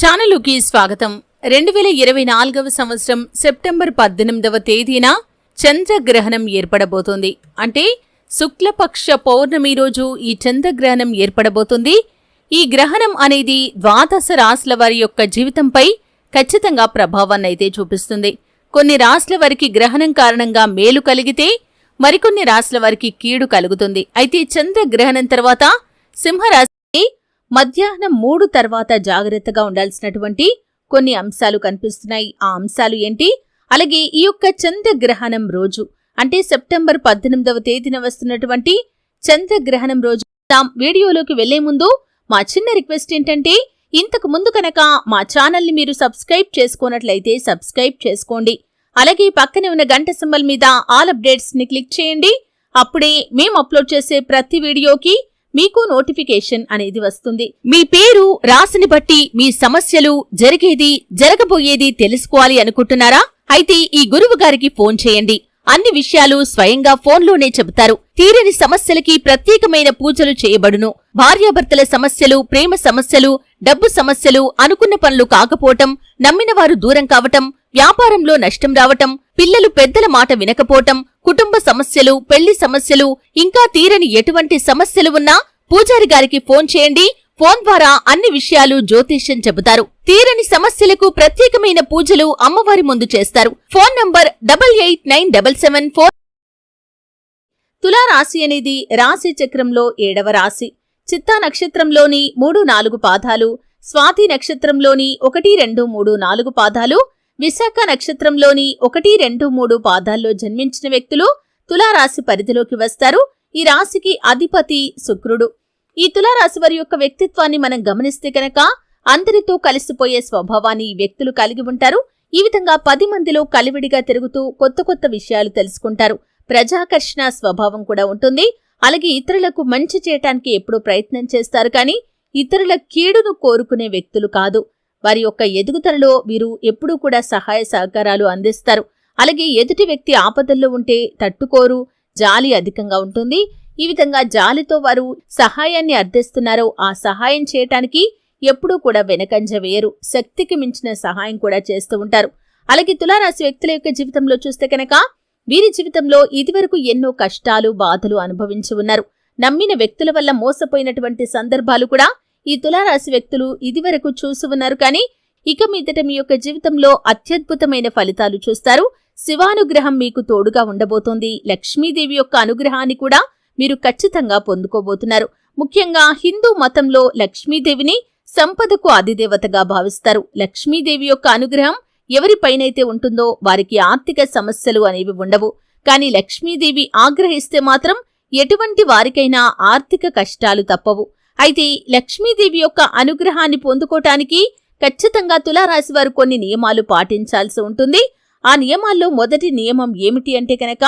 ఛానలుకి స్వాగతం. రెండు వేల ఇరవై నాలుగవ సంవత్సరం సెప్టెంబర్ పద్దెనిమిదవ తేదీన చంద్రగ్రహణం ఏర్పడబోతోంది. అంటే శుక్లపక్ష పౌర్ణమి రోజు ఈ చంద్రగ్రహణం ఏర్పడబోతుంది. ఈ గ్రహణం అనేది ద్వాదశ రాశుల వారి యొక్క జీవితంపై ఖచ్చితంగా ప్రభావాన్ని అయితే చూపిస్తుంది. కొన్ని రాశుల వారికి గ్రహణం కారణంగా మేలు కలిగితే మరికొన్ని రాశుల వారికి కీడు కలుగుతుంది. అయితే చంద్రగ్రహణం తర్వాత సింహరాశి మధ్యాహ్నం మూడు తర్వాత జాగ్రత్తగా ఉండాల్సినటువంటి కొన్ని అంశాలు కనిపిస్తున్నాయి. ఆ అంశాలు ఏంటి? అలాగే ఈ యొక్క చంద్రగ్రహణం రోజు అంటే సెప్టెంబర్ పద్దెనిమిదవ తేదీన వస్తున్నటువంటి చంద్రగ్రహణం రోజు వీడియోలోకి వెళ్ళే ముందు మా చిన్న రిక్వెస్ట్ ఏంటంటే ఇంతకు ముందు కనుక మా ఛానల్ని మీరు సబ్స్క్రైబ్ చేసుకున్నట్లయితే సబ్స్క్రైబ్ చేసుకోండి. అలాగే పక్కనే ఉన్న గంట సింబల్ మీద ఆల్ అప్డేట్స్ని క్లిక్ చేయండి. అప్పుడే మేము అప్లోడ్ చేసే ప్రతి వీడియోకి మీకు నోటిఫికేషన్ అనేది వస్తుంది. మీ పేరు రాసిని బట్టి మీ సమస్యలు జరిగేది జరగబోయేది తెలుసుకోవాలి అనుకుంటున్నారా? అయితే ఈ గురువు గారికి ఫోన్ చేయండి. అన్ని విషయాలు స్వయంగా ఫోన్లోనే చెబుతారు. తీరని సమస్యలకి ప్రత్యేకమైన పూజలు చేయబడును. భార్యాభర్తల సమస్యలు ప్రేమ సమస్యలు డబ్బు సమస్యలు అనుకున్న పనులు కాకపోవటం నమ్మినవారు దూరం కావటం వ్యాపారంలో నష్టం రావటం పిల్లలు పెద్దల మాట వినకపోవటం కుటుంబ సమస్యలు పెళ్ళి సమస్యలు ఇంకా తీరని ఎటువంటి సమస్యలు ఉన్నా పూజారి గారికి ఫోన్ చేయండి. ఫోన్ ద్వారా అన్ని విషయాలు జ్యోతిష్యం చెబుతారు. తీరని సమస్యలకు ప్రత్యేకమైన పూజలు అమ్మవారి ముందు చేస్తారు. Phone number double eight nine double seven four తులారాశి అనేది రాశి చక్రంలో ఏడవ రాశి. చిత్తా నక్షత్రంలోని మూడు నాలుగు పాదాలు స్వాతి నక్షత్రంలోని ఒకటి రెండు మూడు నాలుగు పాదాలు విశాఖ నక్షత్రంలోని ఒకటి రెండు మూడు పాదాల్లో జన్మించిన వ్యక్తులు తులారాశి పరిధిలోకి వస్తారు. ఈ రాశికి అధిపతి శుక్రుడు. ఈ తులారాశి వారి యొక్క వ్యక్తిత్వాన్ని మనం గమనిస్తే కనుక అందరితో కలిసిపోయే స్వభావాన్ని ఈ వ్యక్తులు కలిగి ఉంటారు. ఈ విధంగా పది మందిలో కలివిడిగా తిరుగుతూ కొత్త కొత్త విషయాలు తెలుసుకుంటారు. ప్రజాకర్షణ స్వభావం కూడా ఉంటుంది. అలాగే ఇతరులకు మంచి చేయటానికి ఎప్పుడూ ప్రయత్నం చేస్తారు కానీ ఇతరుల కీడును కోరుకునే వ్యక్తులు కాదు. వారి యొక్క ఎదుగుదలలో వీరు ఎప్పుడూ కూడా సహాయ సహకారాలు అందిస్తారు. అలాగే ఎదుటి వ్యక్తి ఆపదల్లో ఉంటే తట్టుకోరు జాలి అధికంగా ఉంటుంది. ఈ విధంగా జాలితో వారు సహాయాన్ని అర్థిస్తున్నారో ఆ సహాయం చేయటానికి ఎప్పుడూ కూడా వెనకంజ వేయరు. శక్తికి మించిన సహాయం కూడా చేస్తూ ఉంటారు. అలాగే తులారాశి వ్యక్తుల యొక్క జీవితంలో చూస్తే కనుక వీరి జీవితంలో ఇదివరకు ఎన్నో కష్టాలు బాధలు అనుభవించి ఉన్నారు. నమ్మిన వ్యక్తుల వల్ల మోసపోయినటువంటి సందర్భాలు కూడా ఈ తులారాశి వ్యక్తులు ఇదివరకు చూసి ఉన్నారు కానీ ఇక మీదట మీ యొక్క జీవితంలో అత్యద్భుతమైన ఫలితాలు చూస్తారు. శివానుగ్రహం మీకు తోడుగా ఉండబోతోంది. లక్ష్మీదేవి యొక్క అనుగ్రహాన్ని కూడా మీరు ఖచ్చితంగా పొందుకోబోతున్నారు. ముఖ్యంగా హిందూ మతంలో లక్ష్మీదేవిని సంపదకు అధిదేవతగా భావిస్తారు. లక్ష్మీదేవి యొక్క అనుగ్రహం ఎవరిపైనైతే ఉంటుందో వారికి ఆర్థిక సమస్యలు అనేవి ఉండవు. కానీ లక్ష్మీదేవి ఆగ్రహిస్తే మాత్రం ఎటువంటి వారికైనా ఆర్థిక కష్టాలు తప్పవు. అయితే లక్ష్మీదేవి యొక్క అనుగ్రహాన్ని పొందుకోటానికి ఖచ్చితంగా తులారాశి వారు కొన్ని నియమాలు పాటించాల్సి ఉంటుంది. ఆ నియమాల్లో మొదటి నియమం ఏమిటి అంటే కనుక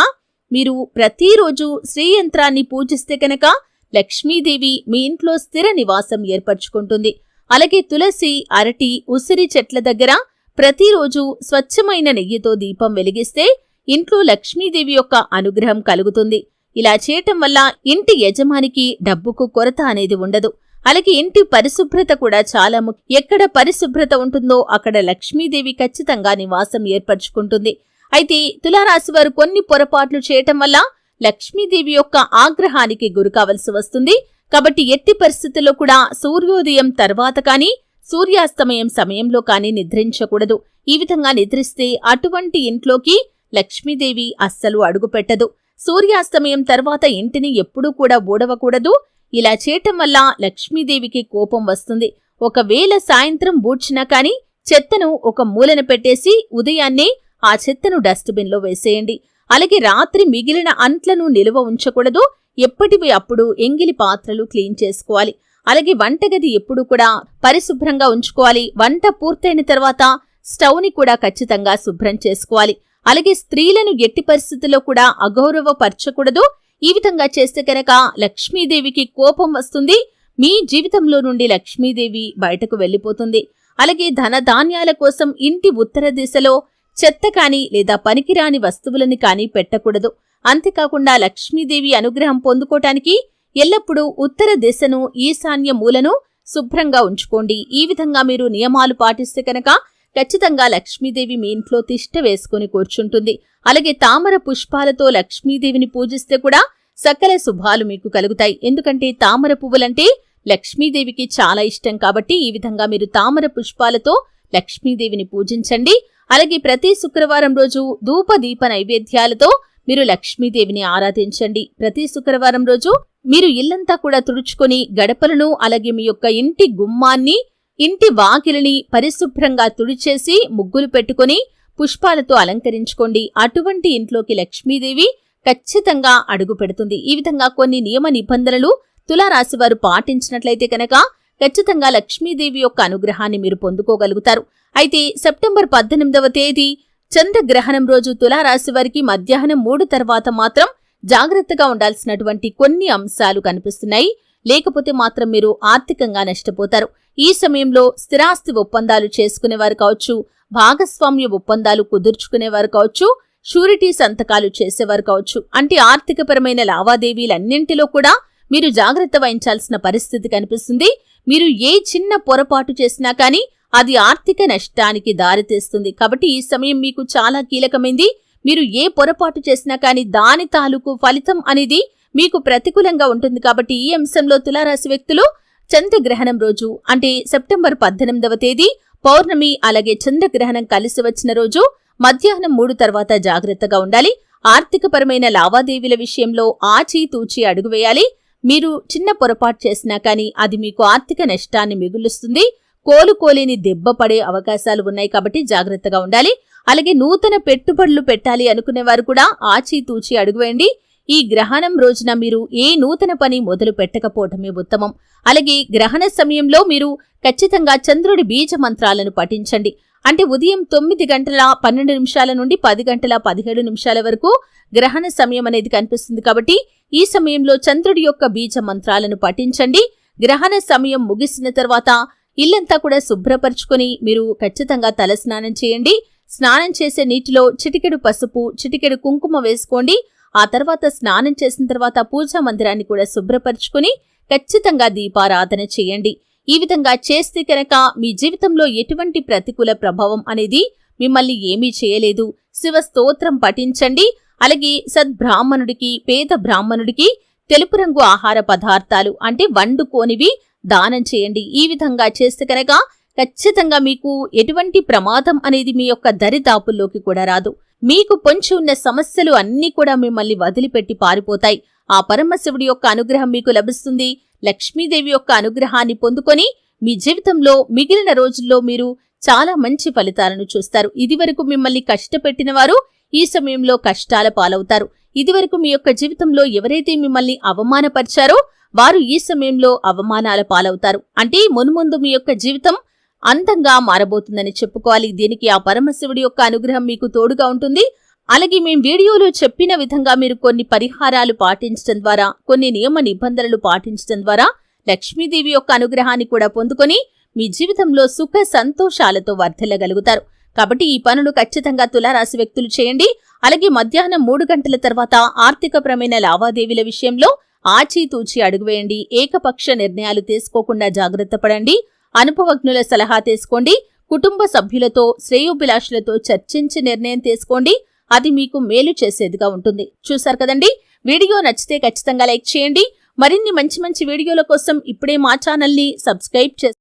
మీరు ప్రతిరోజు శ్రీయంత్రాన్ని పూజిస్తే కనుక లక్ష్మీదేవి మీ ఇంట్లో స్థిర నివాసం ఏర్పరచుకుంటుంది. అలాగే తులసి అరటి ఉసిరి చెట్ల దగ్గర ప్రతిరోజు స్వచ్ఛమైన నెయ్యితో దీపం వెలిగిస్తే ఇంట్లో లక్ష్మీదేవి యొక్క అనుగ్రహం కలుగుతుంది. ఇలా చేయటం వల్ల ఇంటి యజమానికి డబ్బుకు కొరత అనేది ఉండదు. అలాగే ఇంటి పరిశుభ్రత కూడా చాలా ముఖ్యం ఎక్కడ పరిశుభ్రత ఉంటుందో అక్కడ లక్ష్మీదేవి ఖచ్చితంగా నివాసం ఏర్పరచుకుంటుంది. అయితే తులారాశి వారు కొన్ని పొరపాట్లు చేయటం వల్ల లక్ష్మీదేవి యొక్క ఆగ్రహానికి గురి కావలసి వస్తుంది. కాబట్టి ఎట్టి పరిస్థితుల్లో కూడా సూర్యోదయం తర్వాత కానీ సూర్యాస్తమయం సమయంలో కానీ నిద్రించకూడదు. ఈ విధంగా నిద్రిస్తే అటువంటి ఇంట్లోకి లక్ష్మీదేవి అస్సలు అడుగుపెట్టదు. సూర్యాస్తమయం తర్వాత ఇంటిని ఎప్పుడూ కూడా ఊడవకూడదు. ఇలా చేయటం వల్ల లక్ష్మీదేవికి కోపం వస్తుంది. ఒకవేళ సాయంత్రం బూడ్చినా కానీ చెత్తను ఒక మూలన పెట్టేసి ఉదయాన్నే ఆ చెత్తను డస్ట్బిన్లో వేసేయండి. అలాగే రాత్రి మిగిలిన అంట్లను నిలువ ఉంచకూడదు. ఎప్పటివి అప్పుడు ఎంగిలి పాత్రలు క్లీన్ చేసుకోవాలి. అలాగే వంటగది ఎప్పుడు కూడా పరిశుభ్రంగా ఉంచుకోవాలి. వంట పూర్తయిన తర్వాత స్టవ్ని కూడా ఖచ్చితంగా శుభ్రం చేసుకోవాలి. అలాగే స్త్రీలను ఎట్టి పరిస్థితుల్లో కూడా అగౌరవపరచకూడదు. ఈ విధంగా చేస్తే కనుక లక్ష్మీదేవికి కోపం వస్తుంది. మీ జీవితంలో నుండి లక్ష్మీదేవి బయటకు వెళ్ళిపోతుంది. అలాగే ధన ధాన్యాల కోసం ఇంటి ఉత్తర దిశలో చెత్త కానీ లేదా పనికిరాని వస్తువులని కానీ పెట్టకూడదు. అంతేకాకుండా లక్ష్మీదేవి అనుగ్రహం పొందుకోటానికి ఎల్లప్పుడూ ఉత్తర దిశను ఈశాన్య మూలను శుభ్రంగా ఉంచుకోండి. ఈ విధంగా మీరు నియమాలు పాటిస్తే కనుక ఖచ్చితంగా లక్ష్మీదేవి మీ ఇంట్లో తిష్ట వేసుకుని కూర్చుంటుంది. అలాగే తామర పుష్పాలతో లక్ష్మీదేవిని పూజిస్తే కూడా సకల శుభాలు మీకు కలుగుతాయి. ఎందుకంటే తామర పువ్వులంటే లక్ష్మీదేవికి చాలా ఇష్టం కాబట్టి ఈ విధంగా మీరు తామర పుష్పాలతో లక్ష్మీదేవిని పూజించండి. అలాగే ప్రతి శుక్రవారం రోజు ధూప దీప నైవేద్యాలతో మీరు లక్ష్మీదేవిని ఆరాధించండి. ప్రతి శుక్రవారం రోజు మీరు ఇల్లంతా కూడా తుడుచుకొని గడపలను అలాగే మీ యొక్క ఇంటి గుమ్మాన్ని ఇంటి వాకిలిని పరిశుభ్రంగా తుడిచేసి ముగ్గులు పెట్టుకొని పుష్పాలతో అలంకరించుకోండి. అటువంటి ఇంట్లోకి లక్ష్మీదేవి ఖచ్చితంగా అడుగు పెడుతుంది. ఈ విధంగా కొన్ని నియమ నిబంధనలు తులారాశి వారు పాటించినట్లయితే కనుక ఖచ్చితంగా లక్ష్మీదేవి యొక్క అనుగ్రహాన్ని మీరు పొందుకోగలుగుతారు. అయితే సెప్టెంబర్ పద్దెనిమిదవ తేదీ చంద్రగ్రహణం రోజు తులారాశి వారికి మధ్యాహ్నం మూడు తర్వాత మాత్రం జాగ్రత్తగా ఉండాల్సినటువంటి కొన్ని అంశాలు కనిపిస్తున్నాయి. లేకపోతే మాత్రం మీరు ఆర్థికంగా నష్టపోతారు. ఈ సమయంలో స్థిరాస్తి ఒప్పందాలు చేసుకునేవారు కావచ్చు భాగస్వామ్య ఒప్పందాలు కుదుర్చుకునేవారు కావచ్చు షూరిటీ సంతకాలు చేసేవారు కావచ్చు. అంటే ఆర్థికపరమైన లావాదేవీలన్నింటిలో కూడా మీరు జాగ్రత్త వహించాల్సిన పరిస్థితి కనిపిస్తుంది. మీరు ఏ చిన్న పొరపాటు చేసినా కానీ అది ఆర్థిక నష్టానికి దారితీస్తుంది. కాబట్టి ఈ సమయం మీకు చాలా కీలకమైంది. మీరు ఏ పొరపాటు చేసినా కానీ దాని తాలూకు ఫలితం అనేది మీకు ప్రతికూలంగా ఉంటుంది కాబట్టి ఈ అంశంలో తులారాశి వ్యక్తులు చంద్రగ్రహణం రోజు అంటే సెప్టెంబర్ పద్దెనిమిదవ తేదీ పౌర్ణమి అలాగే చంద్రగ్రహణం కలిసి వచ్చిన రోజు మధ్యాహ్నం మూడు తర్వాత జాగ్రత్తగా ఉండాలి. ఆర్థికపరమైన లావాదేవీల విషయంలో ఆచితూచి అడుగు వేయాలి. మీరు చిన్న పొరపాటు చేసినా కానీ అది మీకు ఆర్థిక నష్టాన్ని మిగులుస్తుంది. కోలుకోలేని దెబ్బ పడే అవకాశాలు ఉన్నాయి కాబట్టి జాగ్రత్తగా ఉండాలి. అలాగే నూతన పెట్టుబడులు పెట్టాలి అనుకునే వారు కూడా ఆచితూచి అడుగువేయండి ఈ గ్రహణం రోజున మీరు ఏ నూతన పని మొదలు పెట్టకపోవటమే ఉత్తమం. అలాగే గ్రహణ సమయంలో మీరు ఖచ్చితంగా చంద్రుడి బీజ మంత్రాలను పఠించండి. అంటే ఉదయం తొమ్మిది గంటల పన్నెండు నిమిషాల నుండి పది గంటల పదిహేడు నిమిషాల వరకు గ్రహణ సమయం అనేది కనిపిస్తుంది కాబట్టి ఈ సమయంలో చంద్రుడి యొక్క బీజ మంత్రాలను పఠించండి. గ్రహణ సమయం ముగిసిన తర్వాత ఇల్లంతా కూడా శుభ్రపరుచుకొని మీరు ఖచ్చితంగా తలస్నానం చేయండి. స్నానం చేసే నీటిలో చిటికెడు పసుపు చిటికెడు కుంకుమ వేసుకోండి. ఆ తర్వాత స్నానం చేసిన తర్వాత పూజా మందిరాన్ని కూడా శుభ్రపరుచుకుని ఖచ్చితంగా దీపారాధన చేయండి. ఈ విధంగా చేస్తే కనుక మీ జీవితంలో ఎటువంటి ప్రతికూల ప్రభావం అనేది మిమ్మల్ని ఏమీ చేయలేదు. శివ స్తోత్రం పఠించండి. అలాగే సద్బ్రాహ్మణుడికి పేద బ్రాహ్మణుడికి తెలుపు రంగు ఆహార పదార్థాలు అంటే వండుకోనివి దానం చేయండి. ఈ విధంగా చేస్తే కనుక ఖచ్చితంగా మీకు ఎటువంటి ప్రమాదం అనేది మీ యొక్క దరిదాపుల్లోకి కూడా రాదు. మీకు పొంచి ఉన్న సమస్యలు అన్నీ కూడా మిమ్మల్ని వదిలిపెట్టి పారిపోతాయి. ఆ పరమశివుడి యొక్క అనుగ్రహం మీకు లభిస్తుంది. లక్ష్మీదేవి యొక్క అనుగ్రహాన్ని పొందుకొని మీ జీవితంలో మిగిలిన రోజుల్లో మీరు చాలా మంచి ఫలితాలను చూస్తారు. ఇదివరకు మిమ్మల్ని కష్టపెట్టిన వారు ఈ సమయంలో కష్టాల పాలవుతారు. ఇదివరకు మీ యొక్క జీవితంలో ఎవరైతే మిమ్మల్ని అవమానపరిచారో వారు ఈ సమయంలో అవమానాల పాలవుతారు. అంటే మున్ముందు మీ యొక్క జీవితం అందంగా మారబోతుందని చెప్పుకోవాలి. దీనికి ఆ పరమశివుడి యొక్క అనుగ్రహం మీకు తోడుగా ఉంటుంది. అలాగే మేము వీడియోలో చెప్పిన విధంగా మీరు కొన్ని పరిహారాలు పాటించడం ద్వారా కొన్ని నియమ నిబంధనలు పాటించడం ద్వారా లక్ష్మీదేవి యొక్క అనుగ్రహాన్ని కూడా పొందుకొని మీ జీవితంలో సుఖ సంతోషాలతో వర్ధిల్లగలుగుతారు. కాబట్టి ఈ పనులు ఖచ్చితంగా తులారాశి వ్యక్తులు చేయండి. అలాగే మధ్యాహ్నం మూడు గంటల తర్వాత ఆర్థికపరమైన లావాదేవీల విషయంలో ఆచితూచి అడుగువేయండి ఏకపక్ష నిర్ణయాలు తీసుకోకుండా జాగ్రత్త పడండి. అనుభవజ్ఞుల సలహా తీసుకోండి. కుటుంబ సభ్యులతో శ్రేయోభిలాషులతో చర్చించి నిర్ణయం తీసుకోండి. అది మీకు మేలు చేసేదిగా ఉంటుంది. చూశారు కదండి? వీడియో నచ్చితే ఖచ్చితంగా లైక్ చేయండి. మరిన్ని మంచి మంచి వీడియోల కోసం ఇప్పుడే మా ఛానల్ని సబ్స్క్రైబ్ చేసి